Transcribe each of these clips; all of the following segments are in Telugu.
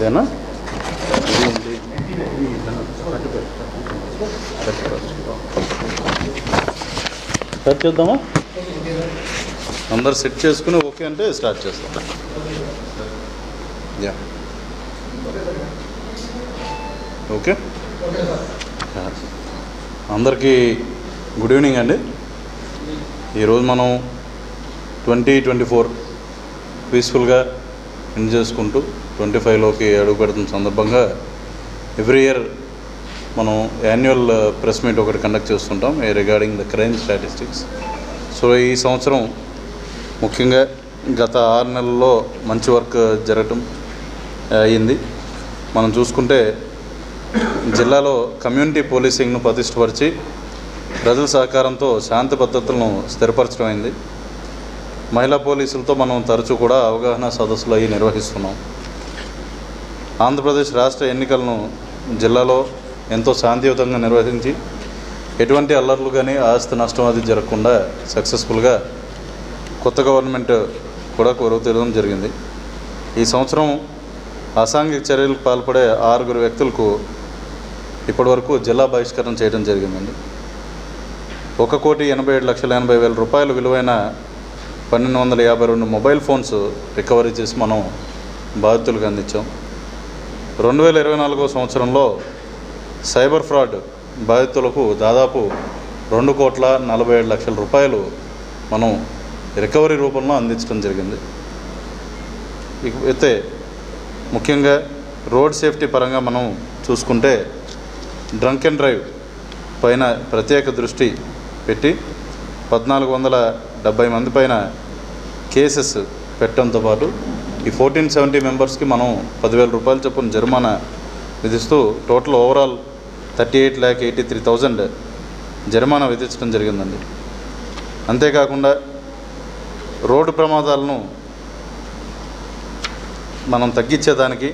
ఇదేనా స్టార్ట్ చేద్దామా? అందరు సెట్ చేసుకుని ఓకే అంటే స్టార్ట్ చేస్తాం. యా ఓకే అందరికీ గుడ్ ఈవినింగ్ అండి. ఈరోజు మనం ట్వంటీ ట్వంటీ ఫోర్ పీస్ఫుల్గా ఎండ్ చేసుకుంటూ ట్వంటీ ఫైవ్లోకి అడుగు పెడుతున్న సందర్భంగా ఎవ్రీ ఇయర్ మనం యాన్యువల్ uh, ప్రెస్ మీట్ ఒకటి కండక్ట్ చేస్తుంటాం regarding the crime statistics. So ఈ సంవత్సరం ముఖ్యంగా గత ఆరు నెలల్లో మంచి వర్క్ జరగటం uh, అయ్యింది. మనం చూసుకుంటే జిల్లాలో కమ్యూనిటీ పోలీసింగ్ను ప్రతిష్టపరిచి ప్రజల సహకారంతో శాంతి భద్రతలను స్థిరపరచడం అయింది. మహిళా పోలీసులతో మనం తరచూ కూడా అవగాహన సదస్సులు అవి నిర్వహిస్తున్నాం. ఆంధ్రప్రదేశ్ రాష్ట్ర ఎన్నికలను జిల్లాలో ఎంతో శాంతియుతంగా నిర్వహించి ఎటువంటి అల్లర్లు కానీ ఆస్తి నష్టం అది జరగకుండా సక్సెస్ఫుల్గా కొత్త గవర్నమెంట్ కూడా కొరవతీయడం జరిగింది. ఈ సంవత్సరం అసాంఘిక చర్యలకు పాల్పడే ఆరుగురు వ్యక్తులకు ఇప్పటివరకు జిల్లా బహిష్కరణ చేయడం జరిగిందండి. ఒక కోటి ఎనభై ఏడు లక్షల ఎనభై వేల రూపాయల విలువైన పన్నెండు వందల యాభై రెండు మొబైల్ ఫోన్స్ రికవరీ చేసి మనం బాధితులకు అందించాం. రెండు వేల ఇరవై నాలుగో సంవత్సరంలో సైబర్ ఫ్రాడ్ బాధితులకు దాదాపు రెండు కోట్ల నలభై ఏడు లక్షల రూపాయలు మనం రికవరీ రూపంలో అందించడం జరిగింది. ఇక అయితే ముఖ్యంగా రోడ్ సేఫ్టీ పరంగా మనం చూసుకుంటే డ్రంక్ అండ్ డ్రైవ్ పైన ప్రత్యేక దృష్టి పెట్టి పద్నాలుగు వందల డెబ్బై మంది పైన కేసెస్ పెట్టడంతో పాటు ఈ ఫోర్టీన్ సెవెంటీ మెంబర్స్కి మనం పదివేల రూపాయలు చొప్పున జరిమానా విధిస్తూ total overall thirty eight lakh eighty three thousand జరిమానా విధించడం జరిగిందండి. అంతేకాకుండా రోడ్డు ప్రమాదాలను మనం తగ్గించేదానికి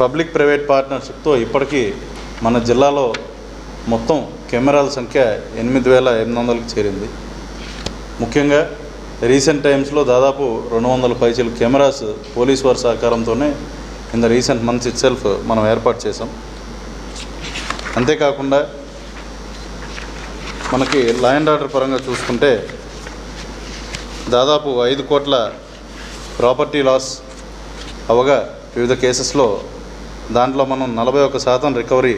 పబ్లిక్ ప్రైవేట్ పార్ట్నర్షిప్తో ఇప్పటికీ మన జిల్లాలో మొత్తం కెమెరాల సంఖ్య ఎనిమిది వేల ఎనిమిది వందలకు చేరింది. ముఖ్యంగా రీసెంట్ టైమ్స్లో దాదాపు రెండు వందల పైచీలు కెమెరాస్ పోలీస్ వారి సహకారంతోనే in the recent months itself మనం ఏర్పాటు చేసాం అంతేకాకుండా మనకి లా అండ్ ఆర్డర్ పరంగా చూసుకుంటే దాదాపు ఐదు కోట్ల ప్రాపర్టీ లాస్ అవగా వివిధ కేసెస్లో దాంట్లో మనం నలభై ఒక్క శాతం రికవరీ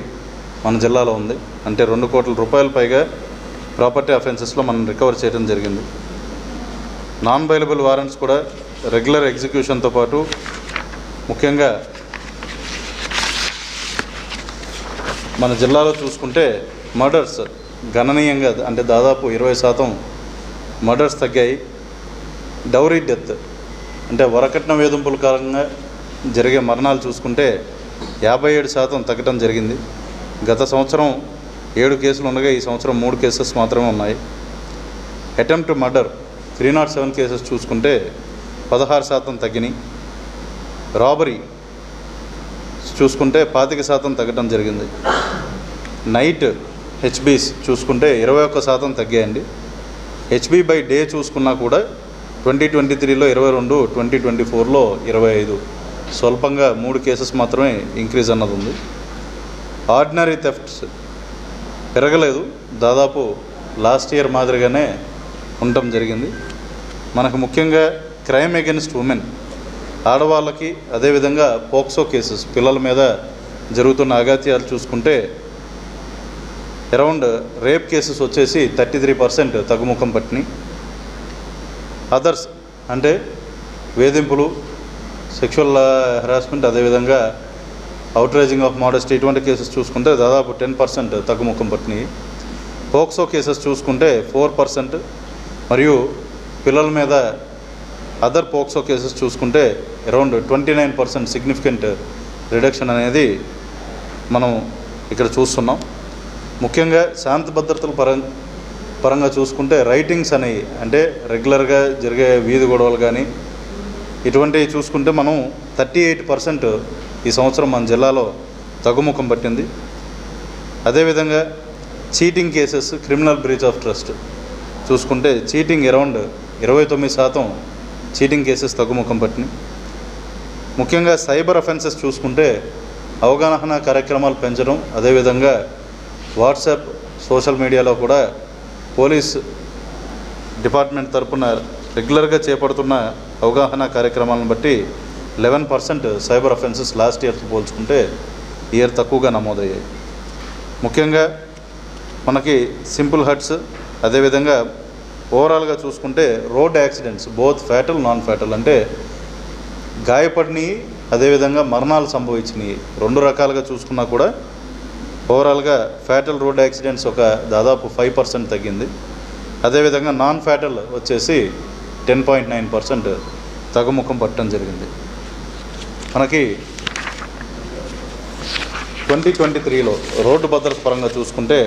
మన జిల్లాలో ఉంది. అంటే రెండు కోట్ల రూపాయల పైగా ప్రాపర్టీ అఫెన్సెస్లో మనం రికవర్ చేయడం జరిగింది. నాన్ బైలబుల్ వారెంట్స్ కూడా రెగ్యులర్ ఎగ్జిక్యూషన్తో పాటు ముఖ్యంగా మన జిల్లాలో చూసుకుంటే మర్డర్స్ గణనీయంగా అంటే దాదాపు ఇరవై శాతం మర్డర్స్ తగ్గాయి. డౌరీ డెత్ అంటే వరకట్న వేధింపుల కారణంగా జరిగే మరణాలు చూసుకుంటే యాభై ఏడు శాతం తగ్గడం జరిగింది. గత సంవత్సరం ఏడు కేసులు ఉండగా ఈ సంవత్సరం మూడు కేసెస్ మాత్రమే ఉన్నాయి. Attempt murder three nought seven cases చూసుకుంటే పదహారు శాతం తగ్గినాయి. రాబరీ చూసుకుంటే పాతిక శాతం తగ్గడం జరిగింది. నైట్ హెచ్బీస్ చూసుకుంటే ఇరవై ఒక్క శాతం తగ్గాయండి. హెచ్బీ బై డే చూసుకున్నా కూడా ట్వంటీ ట్వంటీ త్రీలో ఇరవై రెండు ట్వంటీ ట్వంటీ ఫోర్లో ఇరవై ఐదు. స్వల్పంగా మూడు కేసెస్ మాత్రమే ఇంక్రీజ్ అన్నది ఉంది. ఆర్డినరీ థెఫ్ట్స్ పెరగలేదు. దాదాపు లాస్ట్ ఇయర్ మాదిరిగానే ఉండటం జరిగింది. మనకు ముఖ్యంగా క్రైమ్ అగెన్స్ట్ ఉమెన్ ఆడవాళ్ళకి అదేవిధంగా పోక్సో కేసెస్ పిల్లల మీద జరుగుతున్న అగాత్యాలు చూసుకుంటే అరౌండ్ రేప్ కేసెస్ వచ్చేసి థర్టీ త్రీ పర్సెంట్ తగ్గుముఖం పట్టినాయి. అదర్స్ అంటే వేధింపులు సెక్షువల్ హెరాస్మెంట్ అదేవిధంగా అవుట్రైజింగ్ ఆఫ్ మోడెస్టీ ఇటువంటి కేసెస్ చూసుకుంటే దాదాపు టెన్ పర్సెంట్ తగ్గుముఖం పట్టినాయి. పోక్సో కేసెస్ చూసుకుంటే ఫోర్ పర్సెంట్ మరియు పిల్లల మీద అదర్ పోక్సో కేసెస్ చూసుకుంటే around twenty nine percent significant reduction అనేది మనం ఇక్కడ చూస్తున్నాం. ముఖ్యంగా శాంతి భద్రతల పరం పరంగా చూసుకుంటే రైటింగ్స్ అనేవి అంటే రెగ్యులర్గా జరిగే వీధి గొడవలు కానీ ఇటువంటివి చూసుకుంటే మనం థర్టీ ఎయిట్ పర్సెంట్ ఈ సంవత్సరం మన జిల్లాలో తగ్గుముఖం పట్టింది. అదేవిధంగా cheating cases criminal breach of trust చూసుకుంటే చీటింగ్ అరౌండ్ ఇరవై తొమ్మిది శాతం చీటింగ్ కేసెస్ తగ్గుముఖం పట్టినాయి. ముఖ్యంగా సైబర్ అఫెన్సెస్ చూసుకుంటే అవగాహన కార్యక్రమాలు పెంచడం అదేవిధంగా వాట్సాప్ సోషల్ మీడియాలో కూడా పోలీస్ డిపార్ట్మెంట్ తరపున రెగ్యులర్గా చేపడుతున్న అవగాహన కార్యక్రమాలను బట్టి eleven percent cyber offences last ఇయర్తో పోల్చుకుంటే ఇయర్ తక్కువగా నమోదయ్యాయి. ముఖ్యంగా మనకి సింపుల్ హట్స్ అదేవిధంగా ఓవరాల్గా చూసుకుంటే road accidents both fatal non fatal అంటే గాయపడినవి అదేవిధంగా మరణాలు సంభవించినవి రెండు రకాలుగా చూసుకున్నా కూడా ఓవరాల్గా ఫ్యాటల్ రోడ్ యాక్సిడెంట్స్ ఒక దాదాపు ఫైవ్ పర్సెంట్ తగ్గింది. అదేవిధంగా నాన్ ఫ్యాటల్ వచ్చేసి టెన్ పాయింట్ నైన్ పర్సెంట్ తగ్గుముఖం పట్టడం జరిగింది. మనకి ట్వంటీ ట్వంటీ త్రీలో రోడ్డు భద్రత పరంగా చూసుకుంటే